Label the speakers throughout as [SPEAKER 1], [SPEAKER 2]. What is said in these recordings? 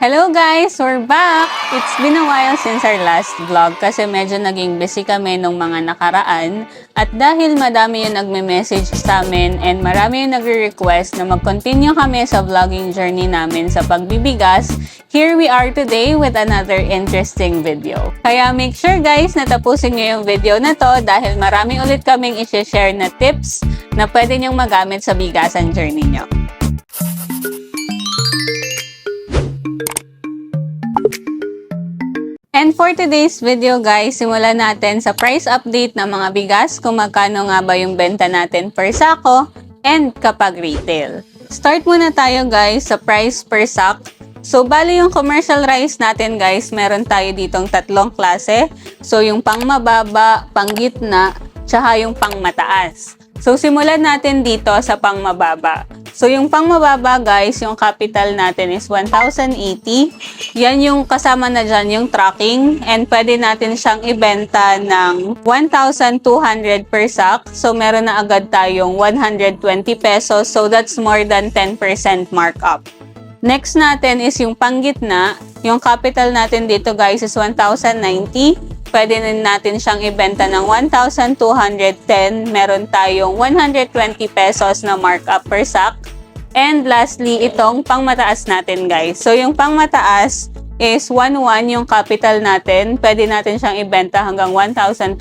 [SPEAKER 1] Hello guys! We're back! It's been a while since our last vlog kasi medyo naging busy kami nung mga nakaraan at dahil madami yung nagme-message sa amin and marami yung nagre-request na mag-continue kami sa vlogging journey namin sa pagbibigas, here we are today with another interesting video. Kaya make sure guys na tapusin nyo yung video na to dahil marami ulit kaming isi-share na tips na pwede nyong magamit sa bigasan journey nyo. And for today's video guys, simulan natin sa price update ng mga bigas kung magkano nga ba yung benta natin per sako and kapag retail. Start muna tayo guys sa price per sack. So, bali yung commercial rice natin guys, meron tayo ditong tatlong klase. So, yung pang mababa, pang gitna, tsaka yung pang mataas. So, simulan natin dito sa pang mababa. So, yung pang mababa guys, yung capital natin is 1,080. Yan yung kasama na dyan yung tracking and pwede natin siyang ibenta ng 1,200 per sack. So, meron na agad tayong 120 pesos. So, that's more than 10% markup. Next natin is yung panggitna. Yung capital natin dito guys is 1,090. Pwede natin siyang ibenta ng 1,210. Meron tayong 120 pesos na markup per sack. And lastly, itong pangmataas natin guys. So yung pangmataas is 1,1 yung capital natin. Pwede natin siyang ibenta hanggang 1,250.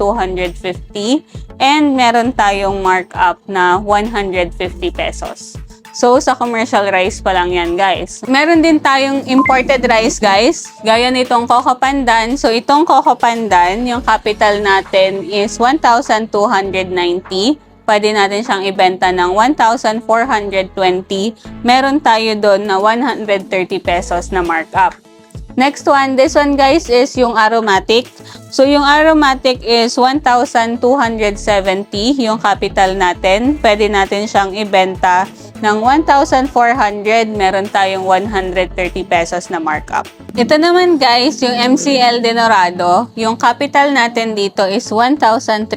[SPEAKER 1] And meron tayong markup na 150 pesos. So, sa commercial rice pa lang yan, guys. Meron din tayong imported rice, guys. Gaya nitong Coco Pandan. So, itong Coco Pandan, yung capital natin is 1,290. Pwede natin siyang ibenta ng 1,420. Meron tayo doon na 130 pesos na markup. Next one, this one guys is yung aromatic. So yung aromatic is 1,270 yung capital natin. Pwede natin siyang ibenta ng 1,400. Meron tayong 130 pesos na markup. Ito naman guys, yung MCL Denorado. Yung capital natin dito is 1,330.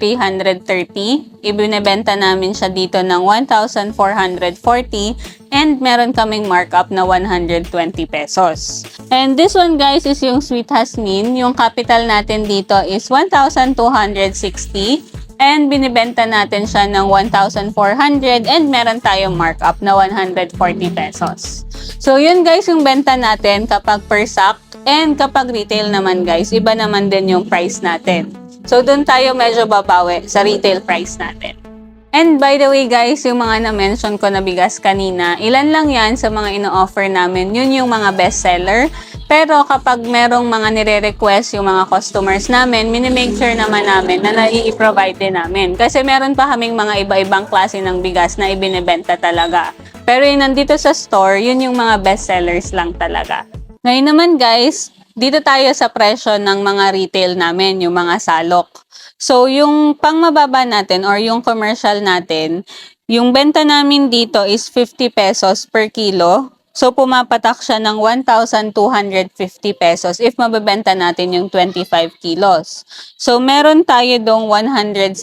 [SPEAKER 1] Ibinebenta namin siya dito ng 1,440 and meron kaming markup na 120 pesos. And this one guys is yung Sweet Hasmin. Yung capital natin dito is 1,260 and binibenta natin siya ng 1,400 and meron tayong markup na 140 pesos. So yun guys yung benta natin kapag per sack and kapag retail naman guys, iba naman din yung price natin. So doon tayo medyo babawi sa retail price natin. And by the way guys, yung mga na-mention ko na bigas kanina, ilan lang yan sa mga ino-offer namin. Yun yung mga best seller. Pero kapag merong mga nire-request yung mga customers namin, minimake sure naman namin na nai-provide din namin. Kasi meron pa kaming mga iba-ibang klase ng bigas na ibinebenta talaga. Pero yung nandito sa store, yun yung mga best sellers lang talaga. Ngayon naman guys, dito tayo sa presyo ng mga retail namin, yung mga salok. So, yung pangmababa natin or yung commercial natin, yung benta namin dito is 50 pesos per kilo. So, pumapatak siya ng 1,250 pesos if mabebenta natin yung 25 kilos. So, meron tayo dong 170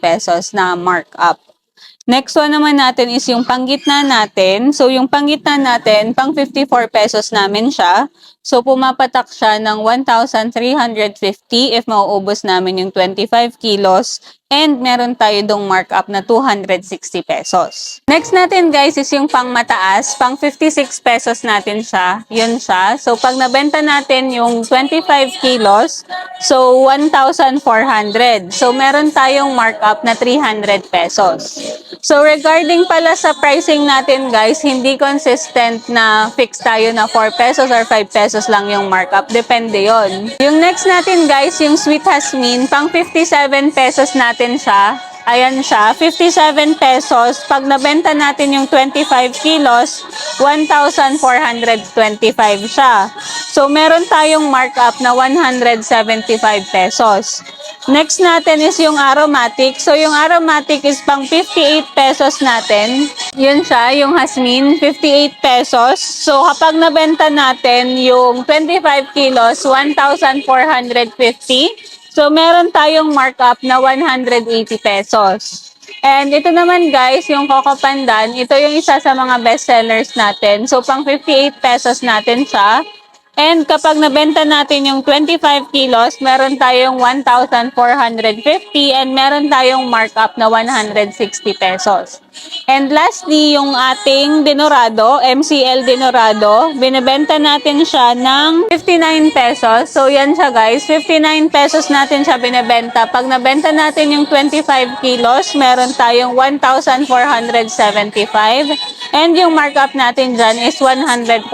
[SPEAKER 1] pesos na markup. Next one naman natin is yung panggitna natin. So, yung panggitna natin, pang 54 pesos namin siya. So, pumapatak siya ng 1,350 if mauubos namin yung 25 kilos. And meron tayo dong markup na 260 pesos. Next natin guys is yung pang mataas. Pang 56 pesos natin siya. Yun siya. So, pag nabenta natin yung 25 kilos, so 1,400. So, meron tayong markup na 300 pesos. So, regarding pala sa pricing natin guys, hindi consistent na fix tayo na 4 pesos or 5 pesos lang yung markup. Depende yon. Yung next natin guys, yung Sweet Hasmin, pang 57 pesos natin siya. Ayan siya, 57 pesos. Pag nabenta natin yung 25 kilos, 1,425 siya. So, meron tayong markup na 175 pesos. Next natin is yung aromatic. So, yung aromatic is pang 58 pesos natin. Yun siya, yung hasmin, 58 pesos. So, kapag nabenta natin yung 25 kilos, 1,450. So, meron tayong markup na 180 pesos. And ito naman guys, yung Coco Pandan, ito yung isa sa mga best sellers natin. So, pang 58 pesos natin siya. And kapag nabenta natin yung 25 kilos, meron tayong 1,450 and meron tayong markup na 160 pesos. And lastly, yung ating Dinorado, MCL Dinorado, binibenta natin siya ng 59 pesos. So yan siya guys, 59 pesos natin siya binibenta. Pag nabenta natin yung 25 kilos, meron tayong 1,475 and yung markup natin dyan is 145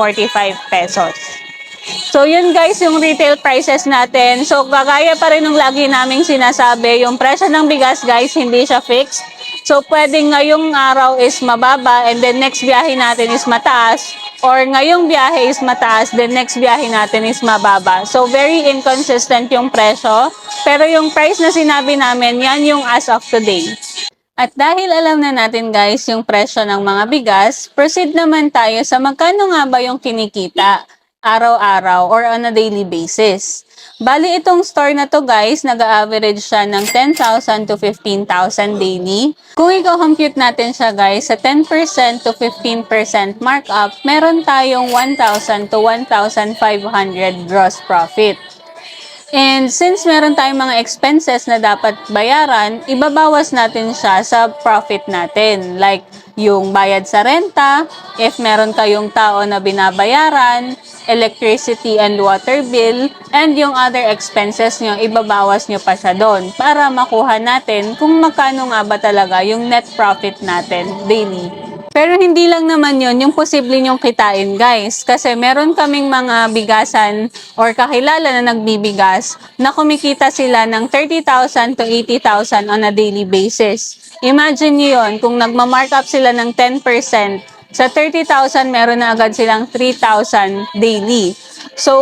[SPEAKER 1] pesos. So yun guys, yung retail prices natin. So kagaya pa rin ng lagi naming sinasabi, yung presyo ng bigas guys, hindi siya fixed. So pwedeng ngayong araw is mababa and then next biyahe natin is mataas. Or ngayong biyahe is mataas, then next biyahe natin is mababa. So very inconsistent yung presyo. Pero yung price na sinabi namin, yan yung as of today. At dahil alam na natin guys yung presyo ng mga bigas, proceed naman tayo sa magkano nga ba yung kinikita araw-araw or on a daily basis. Bali itong store na to guys, nag-average siya ng 10,000 to 15,000 daily. Kung i-compute natin siya guys, sa 10% to 15% markup, meron tayong 1,000 to 1,500 gross profit. And since meron tayong mga expenses na dapat bayaran, ibabawas natin siya sa profit natin. Like yung bayad sa renta, if meron kayong tao na binabayaran, electricity and water bill, and yung other expenses nyo, ibabawas nyo pa siya doon para makuha natin kung magkano nga ba talaga yung net profit natin daily. Pero hindi lang naman yon yung posible nyong kitain guys. Kasi meron kaming mga bigasan or kakilala na nagbibigas na kumikita sila ng 30,000 to 80,000 on a daily basis. Imagine nyo yun, kung nagma-markup sila ng 10%, sa 30,000 meron na agad silang 3,000 daily. So,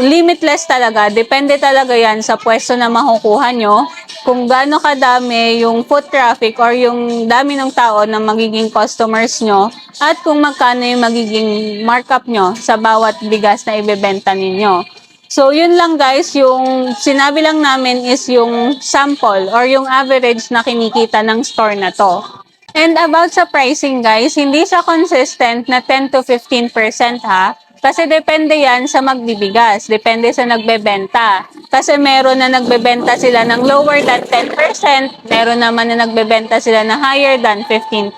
[SPEAKER 1] limitless talaga. Depende talaga yan sa pwesto na makukuha nyo. Kung gaano kadami yung foot traffic or yung dami ng tao na magiging customers nyo at kung magkano yung magiging markup nyo sa bawat bigas na ibebenta ninyo. So, yun lang guys, yung sinabi lang namin is yung sample or yung average na kinikita ng store na to. And about sa pricing guys, hindi siya consistent na 10 to 15% ha. Kasi depende yan sa magbibigas. Depende sa nagbebenta. Kasi meron na nagbebenta sila ng lower than 10%. Meron naman na nagbebenta sila na higher than 15%.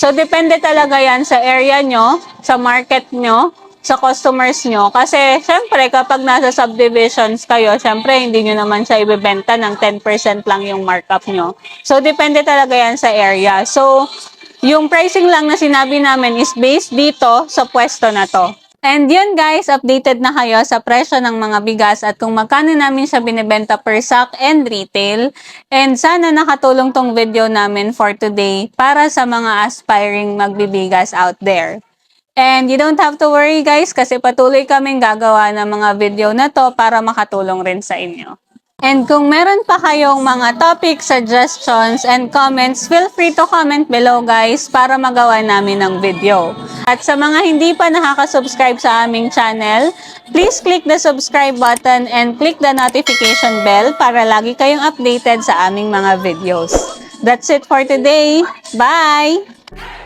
[SPEAKER 1] So, depende talaga yan sa area nyo, sa market nyo, sa customers nyo. Kasi, syempre, kapag nasa subdivisions kayo, syempre, hindi nyo naman siya ibebenta ng 10% lang yung markup nyo. So, depende talaga yan sa area. So, yung pricing lang na sinabi namin is based dito sa pwesto na to. And yun guys, updated na kayo sa presyo ng mga bigas at kung magkano namin siya binibenta per sack and retail. And sana nakatulong tong video namin for today para sa mga aspiring magbibigas out there. And you don't have to worry guys kasi patuloy kaming gagawa ng mga video na to para makatulong rin sa inyo. And kung meron pa kayong mga topic, suggestions, and comments, feel free to comment below guys para magawa namin ng video. At sa mga hindi pa nakaka-subscribe sa aming channel, please click the subscribe button and click the notification bell para lagi kayong updated sa aming mga videos. That's it for today. Bye!